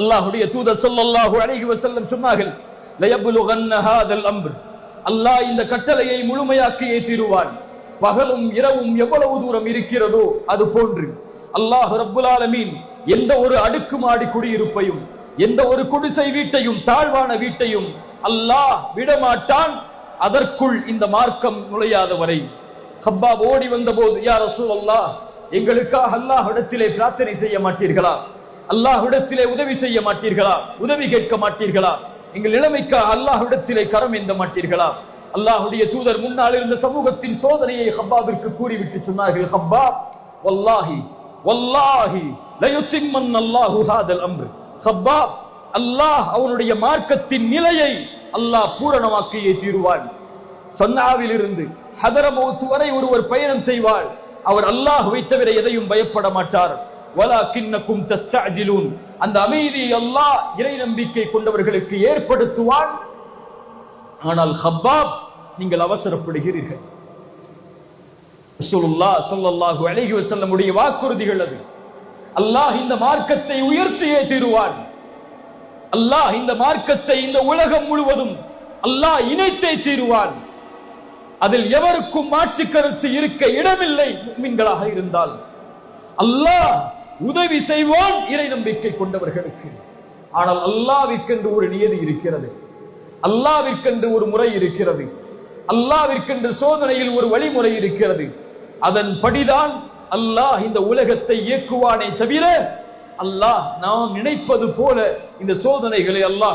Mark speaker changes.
Speaker 1: அல்லாஹுடைய தூதர் சொல்லல்லாஹு அழகி வசல்லம் சொன்னார்கள் லயப்லுகன்ன அல்லாஹ் இந்த கட்டளையை முழுமையாக்கியே தீருவான் பகலும் இரவும் எவ்வளவு தூரம் இருக்கிறதோ அது போன்று. அல்லாஹ் ரப்புல் எந்த ஒரு அடுக்குமாடி குடியிருப்பையும் எந்த ஒரு குடிசை வீட்டையும் தாழ்வான வீட்டையும் அல்லாஹ் விடமாட்டான். அதற்குள் இந்த மார்க்கம் நுழையாத வரை ஹப்பாப் ஓடி வந்த போது யார் ரசூலல்லாஹ் எங்களுக்காக அல்லாஹ்விடத்திலே பிரார்த்தனை செய்ய மாட்டீர்களா? அல்லாஹ்விடத்திலே உதவி செய்ய மாட்டீர்களா? உதவி கேட்க மாட்டீர்களா? எங்கள் நிலைமைக்கு அல்லாஹ்விடத்திலே கரம் எந்த மாட்டீர்களா? அல்லாஹுடைய தூதர் முன்னால் இருந்த சமூகத்தின் சோதனையை ஹப்பாபிற்கு கூறிவிட்டு சொன்னார்கள் ஹப்பாப் வல்லாஹி வல்லாஹி லயுத்திம்மன் அல்லாஹு ஹாதல் அம்ரு. ஹப்பாப் அல்லாஹ் அவனுடைய மார்க்கத்தின் நிலையை அல்லாஹ் பூரணமாக்கியே தீருவான். சொன்னாவில் இருந்து ஹதரமௌத்து வரை ஒருவர் பயணம் செய்வாள் அவர் அல்லாஹ் வைத்தவரை எதையும் பயப்பட மாட்டார். அந்த அமைதியை எல்லாம் இறை நம்பிக்கை கொண்டவர்களுக்கு ஏற்படுத்துவான். ஆனால் ஹப்பாப் நீங்கள் அவசரப்படுகிறீர்கள். ரசூலுல்லா ஸல்லல்லாஹு அலைஹி வஸல்லம் உடைய வாக்குறுதிகள் அது. அல்லாஹ் இந்த மார்க்கத்தை உயர்த்தியே தீருவான். அல்லாஹ் இந்த மார்க்கத்தை இந்த உலகம் முழுவதும் அல்லாஹ் இணைத்தே தீருவான். அதில் எவருக்கும் மாற்று கருத்து இருக்க இடமில்லை மீன்களாக இருந்தால். அல்லாஹ் உதவி செய்வான் இறை நம்பிக்கை கொண்டவர்களுக்கு. ஆனால் அல்லாவிற்கென்று ஒரு நியதி இருக்கிறது. அல்லாவிற்கென்று ஒரு முறை இருக்கிறது. அல்லாவிற்கென்று சோதனையில் ஒரு வழிமுறை இருக்கிறது. அதன் படிதான் அல்லாஹ் இந்த உலகத்தை இயக்குவானே தவிர அல்லாஹ் நாம் நினைப்பது போல இந்த சோதனைகளை அல்லாஹ்